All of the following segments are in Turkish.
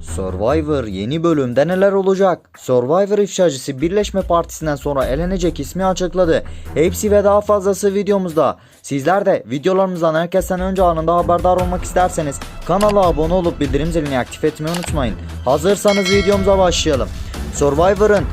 Survivor yeni bölümde neler olacak? Survivor ifşacısı Birleşme Partisi'nden sonra elenecek ismi açıkladı. Hepsi ve daha fazlası videomuzda. Sizler de videolarımızdan herkesten önce anında haberdar olmak isterseniz kanala abone olup bildirim zilini aktif etmeyi unutmayın. Hazırsanız videomuza başlayalım. Survivor'ın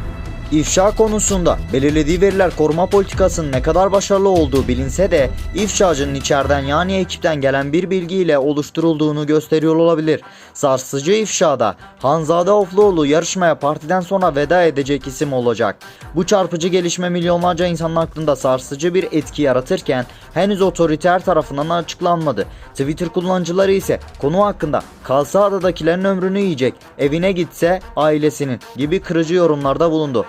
İfşa konusunda belirlediği veriler koruma politikasının ne kadar başarılı olduğu bilinse de ifşacının içeriden yani ekipten gelen bir bilgiyle oluşturulduğunu gösteriyor olabilir. Sarsıcı ifşada Hanzade Ofluoğlu yarışmaya partiden sonra veda edecek isim olacak. Bu çarpıcı gelişme milyonlarca insanın aklında sarsıcı bir etki yaratırken henüz otoriter tarafından açıklanmadı. Twitter kullanıcıları ise konu hakkında kalsa adadakilerin ömrünü yiyecek, evine gitse ailesinin gibi kırıcı yorumlarda bulundu.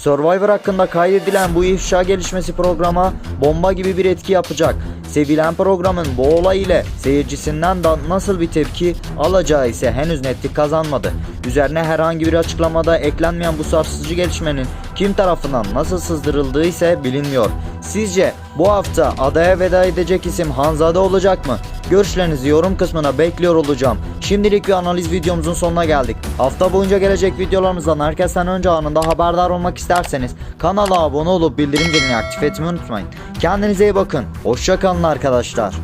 Survivor hakkında kaydedilen bu ifşa gelişmesi programa bomba gibi bir etki yapacak. Sevilen programın bu olay ile seyircisinden da nasıl bir tepki alacağı ise henüz netlik kazanmadı. Üzerine herhangi bir açıklamada eklenmeyen bu sarsıcı gelişmenin kim tarafından nasıl sızdırıldığı ise bilinmiyor. Sizce bu hafta adaya veda edecek isim Hanzade olacak mı? Görüşlerinizi yorum kısmına bekliyor olacağım. Şimdilik bir analiz videomuzun sonuna geldik. Hafta boyunca gelecek videolarımızdan herkesten önce anında haberdar olmak isterseniz kanala abone olup bildirim zilini aktif etmeyi unutmayın. Kendinize iyi bakın. Hoşçakalın arkadaşlar.